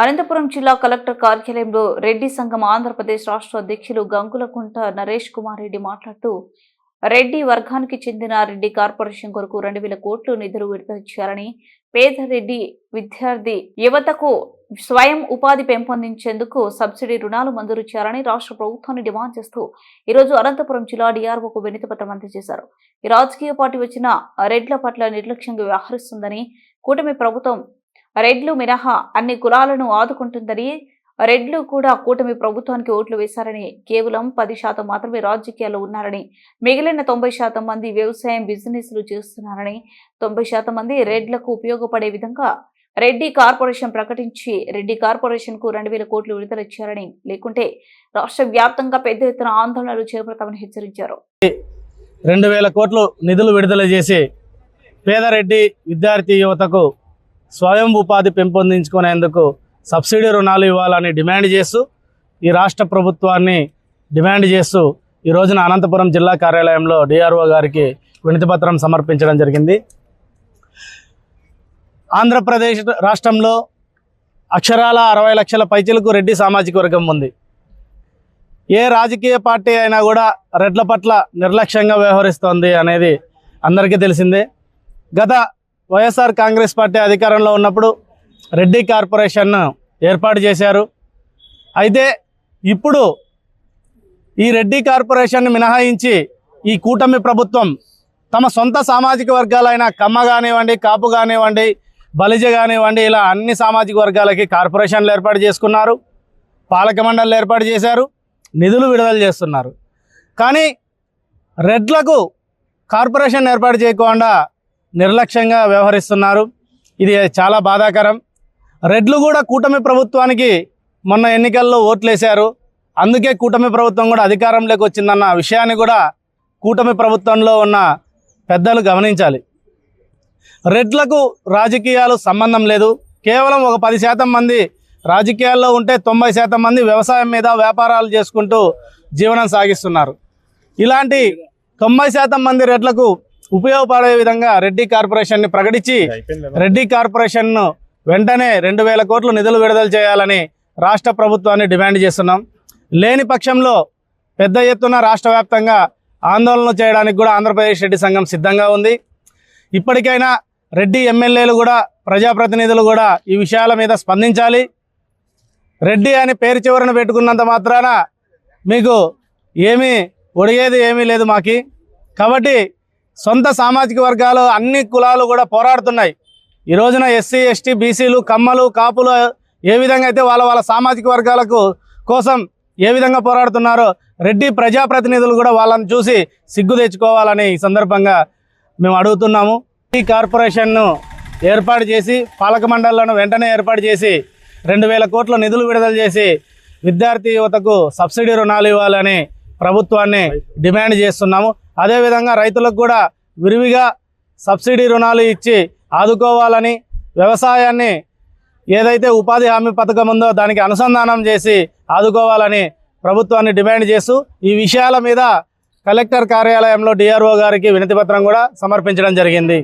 అనంతపురం జిల్లా కలెక్టర్ కార్యాలయంలో రెడ్డి సంఘం ఆంధ్రప్రదేశ్ రాష్ట్ర అధ్యక్షులు గంగులకుంట నరేష్ కుమార్ రెడ్డి మాట్లాడుతూ రెడ్డి వర్గానికి చెందిన రెడ్డి కార్పొరేషన్ కొరకు రెండు వేల కోట్లు నిధులు విడుదల చేయాలని పేద రెడ్డి విద్యార్థి యువతకు స్వయం ఉపాధి పెంపొందించేందుకు సబ్సిడీ రుణాలు మంజూరు చేయాలని రాష్ట్ర ప్రభుత్వాన్ని డిమాండ్ చేస్తూ ఈరోజు అనంతపురం జిల్లా డిఆర్ఓకు వినతి పత్రం అందజేశారు. ఈ రాజకీయ పార్టీ వచ్చిన రెడ్ల పట్ల నిర్లక్ష్యంగా వ్యవహరిస్తుందని కూటమి ప్రభుత్వం రెడ్లు మినహా అన్ని కులాలను ఆదుకుంటుందని రెడ్లు కూడా కూటమి ప్రభుత్వానికి ఓట్లు వేశారని కేవలం పది శాతం మాత్రమే రాజకీయాల్లో ఉన్నారని మిగిలిన తొంభై శాతం మంది వ్యవసాయం బిజినెస్లు చేస్తున్నారని తొంభై శాతం మంది రెడ్లకు ఉపయోగపడే విధంగా రెడ్డి కార్పొరేషన్ ప్రకటించి రెడ్డి కార్పొరేషన్కు రెండు వేల కోట్లు విడుదల ఇచ్చారని లేకుంటే రాష్ట్ర వ్యాప్తంగా పెద్ద ఎత్తున ఆందోళనలు చేపడతామని హెచ్చరించారు. రెండు వేల కోట్లు నిధులు విడుదల చేసి పేదరెడ్డి విద్యార్థి యువతకు స్వయం ఉపాధి పెంపొందించుకునేందుకు సబ్సిడీ రుణాలు ఇవ్వాలని డిమాండ్ చేస్తూ ఈ రాష్ట్ర ప్రభుత్వాన్ని డిమాండ్ చేస్తూ ఈ రోజున అనంతపురం జిల్లా కార్యాలయంలో డిఆర్ఓ గారికి వినతిపత్రం సమర్పించడం జరిగింది. ఆంధ్రప్రదేశ్ రాష్ట్రంలో అక్షరాల అరవై లక్షల పైచిలకు రెడ్డి సామాజిక వర్గం ఉంది. ఏ రాజకీయ పార్టీ అయినా కూడా రెడ్ల పట్ల నిర్లక్ష్యంగా వ్యవహరిస్తోంది అనేది అందరికీ తెలిసిందే. గత వైఎస్ఆర్ కాంగ్రెస్ పార్టీ అధికారంలో ఉన్నప్పుడు రెడ్డి కార్పొరేషన్ను ఏర్పాటు చేశారు. అయితే ఇప్పుడు ఈ రెడ్డి కార్పొరేషన్ను మినహాయించి ఈ కూటమి ప్రభుత్వం తమ సొంత సామాజిక వర్గాలైన కమ్మ కానివ్వండి కాపు కానివ్వండి బలిజ కానివ్వండి ఇలా అన్ని సామాజిక వర్గాలకి కార్పొరేషన్లు ఏర్పాటు చేసుకున్నారు. పాలక మండళ్ళు ఏర్పాటు చేశారు. నిధులు విడుదల చేస్తున్నారు. కానీ రెడ్లకు కార్పొరేషన్ ఏర్పాటు చేయకుండా నిర్లక్ష్యంగా వ్యవహరిస్తున్నారు. ఇది చాలా బాధాకరం. రెడ్లు కూడా కూటమి ప్రభుత్వానికి మొన్న ఎన్నికల్లో ఓట్లేశారు. అందుకే కూటమి ప్రభుత్వం కూడా అధికారంలోకి వచ్చిందన్న విషయాన్ని కూడా కూటమి ప్రభుత్వంలో ఉన్న పెద్దలు గమనించాలి. రెడ్లకు రాజకీయాలు సంబంధం లేదు. కేవలం ఒక పది శాతం మంది రాజకీయాల్లో ఉంటే తొంభై శాతం మంది వ్యవసాయం మీద వ్యాపారాలు చేసుకుంటూ జీవనం సాగిస్తున్నారు. ఇలాంటి తొంభై శాతం మంది రెడ్లకు ఉపయోగపడే విధంగా రెడ్డి కార్పొరేషన్ని ప్రకటించి రెడ్డి కార్పొరేషన్ను వెంటనే రెండు వేల కోట్ల నిధులు విడుదల చేయాలని రాష్ట్ర ప్రభుత్వాన్ని డిమాండ్ చేస్తున్నాం. లేని పక్షంలో పెద్ద ఎత్తున రాష్ట్ర వ్యాప్తంగా ఆందోళన చేయడానికి కూడా ఆంధ్రప్రదేశ్ రెడ్డి సంఘం సిద్ధంగా ఉంది. ఇప్పటికైనా రెడ్డి ఎమ్మెల్యేలు కూడా ప్రజాప్రతినిధులు కూడా ఈ విషయాల మీద స్పందించాలి. రెడ్డి అని పేరు చివరన పెట్టుకున్నంత మాత్రాన మీకు ఏమీ ఒడిగేది ఏమీ లేదు మాకి. కాబట్టి సొంత సామాజిక వర్గాలు అన్ని కులాలు కూడా పోరాడుతున్నాయి. ఈ రోజున ఎస్సీ ఎస్టీ బీసీలు కమ్మలు కాపులు ఏ విధంగా అయితే వాళ్ళ వాళ్ళ సామాజిక వర్గాలకు కోసం ఏ విధంగా పోరాడుతున్నారో రెడ్డి ప్రజాప్రతినిధులు కూడా వాళ్ళని చూసి సిగ్గు తెచ్చుకోవాలని ఈ సందర్భంగా మేము అడుగుతున్నాము. ఈ కార్పొరేషన్ను ఏర్పాటు చేసి పాలక మండళ్ళను వెంటనే ఏర్పాటు చేసి రెండు వేల కోట్ల నిధులు విడుదల చేసి విద్యార్థి యువతకు సబ్సిడీ రుణాలు ఇవ్వాలని ప్రభుత్వాన్ని డిమాండ్ చేస్తున్నాము. అదేవిధంగా రైతులకు కూడా విరివిగా సబ్సిడీ రుణాలు ఇచ్చి ఆదుకోవాలని వ్యవసాయాన్ని ఏదైతే ఉపాధి హామీ పథకం ఉందో దానికి అనుసంధానం చేసి ఆదుకోవాలని ప్రభుత్వాన్ని డిమాండ్ చేస్తూ ఈ విషయాల మీద కలెక్టర్ కార్యాలయంలో డిఆర్ఓ గారికి వినతిపత్రం కూడా సమర్పించడం జరిగింది.